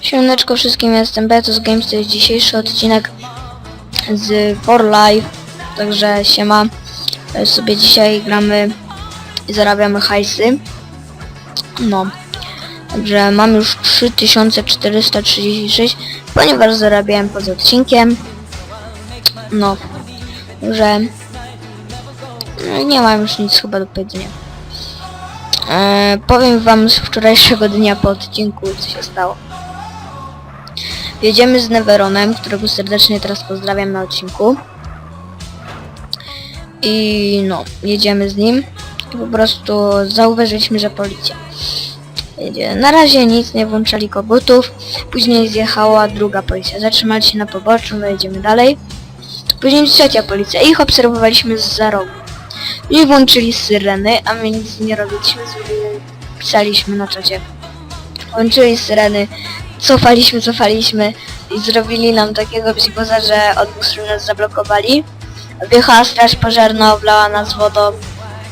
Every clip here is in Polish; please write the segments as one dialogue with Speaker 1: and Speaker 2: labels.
Speaker 1: Siemaneczko wszystkim, jestem Betus Games, to jest dzisiejszy odcinek z For Life, także siema, E, sobie dzisiaj gramy i zarabiamy hajsy, no, także mam już 3436, ponieważ zarabiałem poza odcinkiem, no, że no, nie mam już nic chyba do powiedzenia. E, powiem wam z wczorajszego dnia po odcinku, co się stało. Jedziemy z Neveronem, którego serdecznie teraz pozdrawiam na odcinku. I no, jedziemy z nim. I po prostu zauważyliśmy, że policja. Jedzie. Na razie nic, nie włączali kogutów. Później zjechała druga policja. Zatrzymali się na poboczu, my jedziemy dalej. Później trzecia policja. Ich obserwowaliśmy z za rogu. I włączyli syreny, a my nic nie robiliśmy, pisaliśmy na czacie. Włączyli syreny, cofaliśmy, cofaliśmy i zrobili nam takiego psikoza, że od dwóch stron nas zablokowali. Wjechała straż pożarna, oblała nas wodą.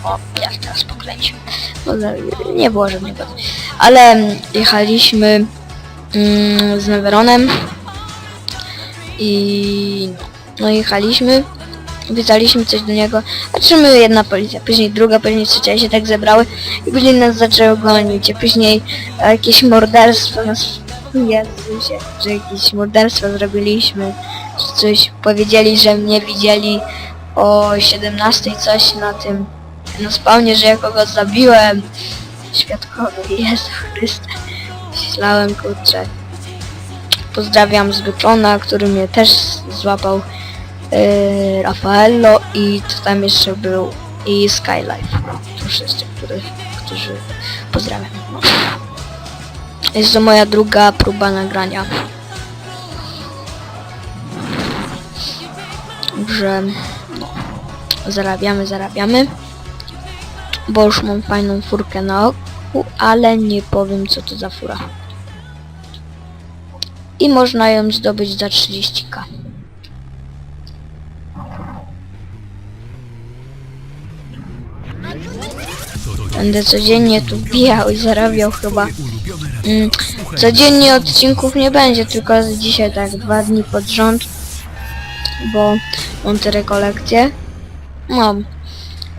Speaker 1: O, jak teraz pokręcił. No, za- nie było żadnej wody. Ale mm, jechaliśmy mm, z Neveronem i no jechaliśmy. Wysłaliśmy coś do niego, patrzymy jedna policja, później druga, później trzecia się tak zebrały i później nas zaczęły gonić, a później e, jakieś morderstwo nas... Jezusie, że jakieś morderstwo zrobiliśmy, czy coś powiedzieli, że mnie widzieli o 17 coś na tym, na spawnie, że ja kogoś zabiłem. Świadkowie, Jezu Chryste. Myślałem, kurczę. Pozdrawiam Zwyczona, który mnie też złapał yy, Raffaello i to tam jeszcze był i Skylife. To wszyscy, których, którzy pozdrawiam. Jest to moja druga próba nagrania. Także no, zarabiamy, zarabiamy. Bo już mam fajną furkę na oku, ale nie powiem co to za fura. I można ją zdobyć za 30k. Będę codziennie tu bijał i zarabiał chyba. Mm, codziennie odcinków nie będzie, tylko dzisiaj tak dwa dni pod rząd, bo mam te rekolekcje. Mam.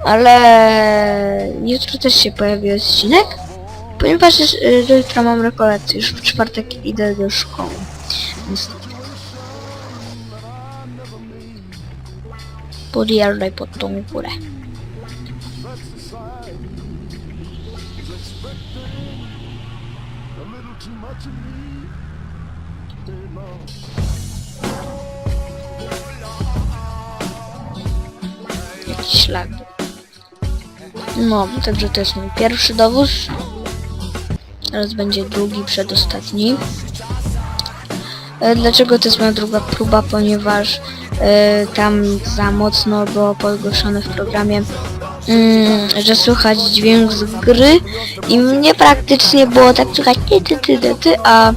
Speaker 1: Ale jutro też się pojawi odcinek, ponieważ już, y, jutro mam rekolekcje, już w czwartek idę do szkoły. Niestety. Podjeżdżaj pod tą górę. Jakiś szlak. No, także to jest mój pierwszy dowóz. Teraz będzie drugi, przedostatni. E, Dlaczego to jest moja druga próba? Ponieważ e, tam za mocno było podgłoszone w programie, mm, że słychać dźwięk z gry i mnie praktycznie było tak słychać ty, ty, ty, ty, ty a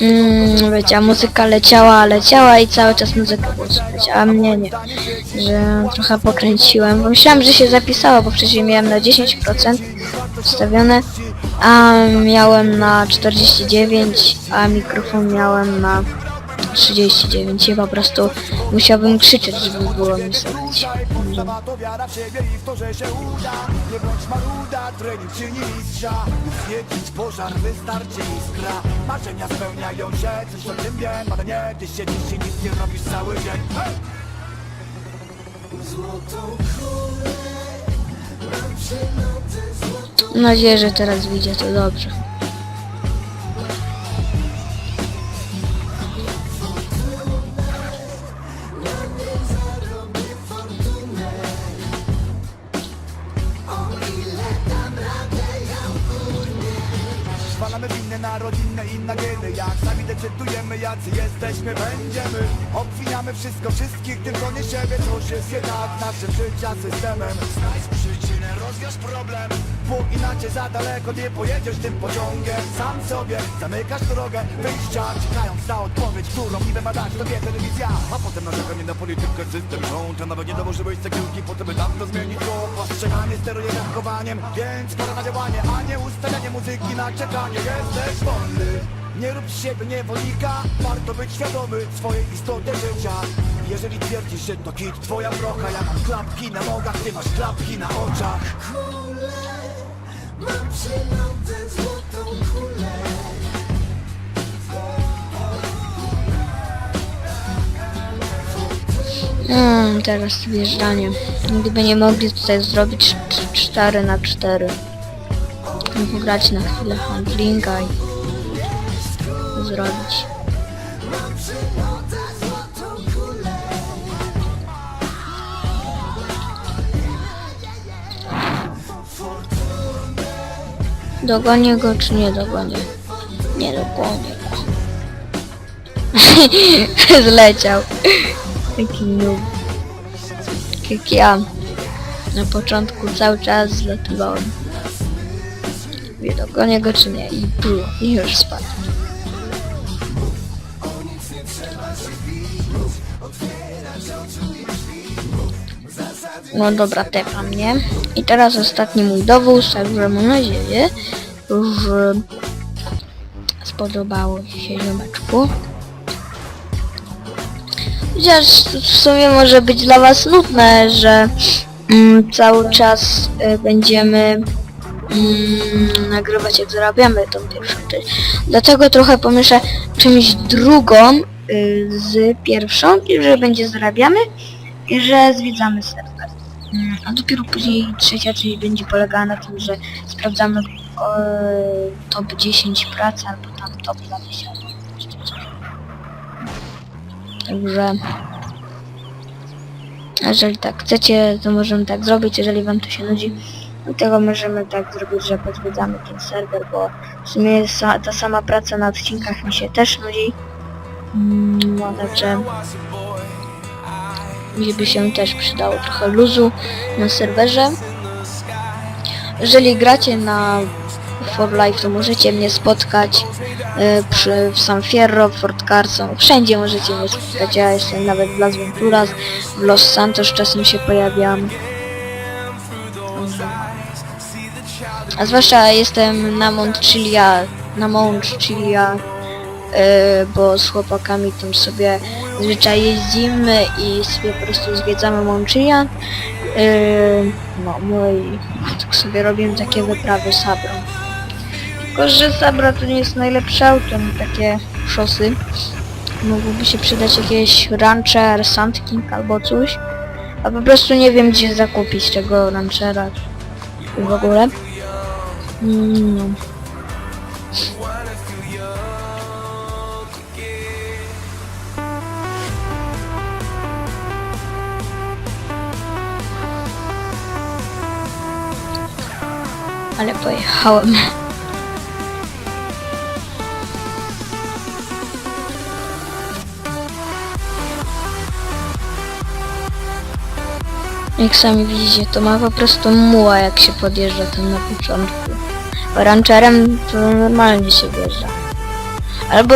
Speaker 1: mm, wiecie, a muzyka leciała, leciała i cały czas muzyka było słychać, a mnie nie, że trochę pokręciłem, bo myślałem, że się zapisało, bo przecież miałem na 10% ustawione, a miałem na 49, a mikrofon miałem na 39 i po prostu musiałbym krzyczeć, żeby było mi słychać. Że-
Speaker 2: Ma to wiara w siebie i Zwalamy winne na rodzinne i na geny Jak sami decydujemy jacy jesteśmy, będziemy. Obwiniamy wszystko, wszystkich, tylko nie siebie. Coś jest jednak naszym życia systemem. Znajdź przyczynę, rozwiąż problem. Bo inaczej za daleko nie pojedziesz tym pociągiem. Sam sobie zamykasz drogę wyjścia Czekając na odpowiedź, którą niby ma dać tobie telewizja A potem narzekanie na politykę, system rząd. A nawet nie dołożyłeś cegiełki po to, by tam to zmienić to Postrzeganie steruje zachowaniem, więc pora na działanie A nie ustawianie muzyki na czekanie. Jesteś wolny nie rób z siebie niewolnika Warto być świadomy swojej istoty życia. Jeżeli twierdzisz, że to kit twoja brocha Ja mam klapki na nogach, ty masz klapki na oczach.
Speaker 3: Mam przy nodze złotą kulę.
Speaker 1: Mm, teraz wjeżdżanie. Gdyby nie mogli tutaj zrobić 4 na 4 Grać na chwilę handlinga i zrobić. Dogonię go czy nie dogonię? Nie dogonię go. Zleciał. Taki noob. Jak ja. Na początku cały czas zlatywałem. Nie dogonię go czy nie? I pru, i już spadł. No dobra, tepa mnie. I teraz ostatni mój dowóz, także mam nadzieję, że spodobało się ziomeczku. Chociaż w sumie może być dla was nudne, że mm, cały czas y, będziemy mm, nagrywać jak zarabiamy tą pierwszą część. Dlatego trochę pomieszczę czymś drugą y, z pierwszą, i że będzie zarabiamy i że zwiedzamy serwer. Mm, A dopiero później trzecia część będzie polegała na tym, że sprawdzamy e, top 10 pracy albo tam top 20. czy coś. Także jeżeli tak chcecie, to możemy tak zrobić, jeżeli wam to się nudzi. Dlatego możemy tak zrobić, że pozwiedzamy ten serwer, bo w sumie ta sama praca na odcinkach mi się też nudzi. Mm, No także mi by się też przydało trochę luzu na serwerze. Jeżeli gracie na For Life, to możecie mnie spotkać e, przy, w San Fierro, w Fort Carson, wszędzie możecie mnie spotkać. Ja jestem nawet w Las Venturas, w Los Santos czasem się pojawiam. A zwłaszcza jestem na Mount Chilia, na Mount Chilia, bo z chłopakami tam sobie zwyczaj jeździmy i sobie po prostu zwiedzamy Chilia. E, no, no i tak sobie robimy takie wyprawy Sabrą. Tylko, że Sabra to nie jest najlepsze auto na takie szosy. Mogłoby się przydać jakieś Rancher, Sand King albo coś. A po prostu nie wiem gdzie zakupić tego Ranchera w ogóle. Mm, No. Ale pojechałem. Jak sami widzicie, to ma po prostu muła jak się podjeżdża tam na początku. Rancherem to normalnie się wjeżdża. Albo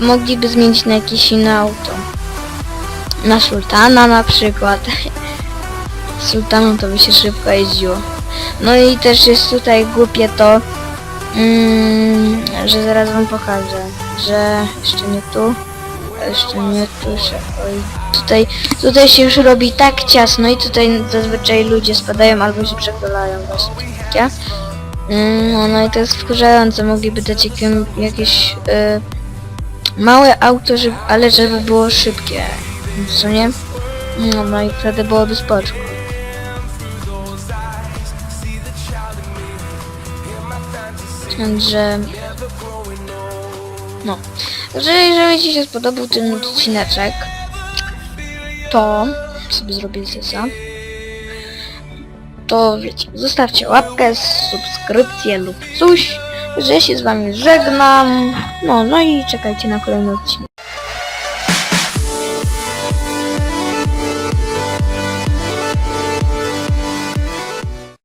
Speaker 1: mogliby zmienić na jakieś inne auto. Na Sultana na przykład. Sultaną to by się szybko jeździło. No i też jest tutaj głupie to, mm, że zaraz wam pokażę, że jeszcze nie tu, jeszcze nie tu, oj, tutaj, tutaj się już robi tak ciasno i tutaj zazwyczaj ludzie spadają albo się przechylhają właśnie takie. Mm, no, no i to jest wkurzające, mogliby dać jakim, jakieś y, małe auto, żeby, ale żeby było szybkie, co nie? No, no i wtedy byłoby spoczko. Także... No. Także jeżeli Ci się spodobał ten odcineczek, to sobie zrobię zysa. To wiecie, zostawcie łapkę, subskrypcję lub coś. że się z wami żegnam. No, no i czekajcie na kolejny odcinek.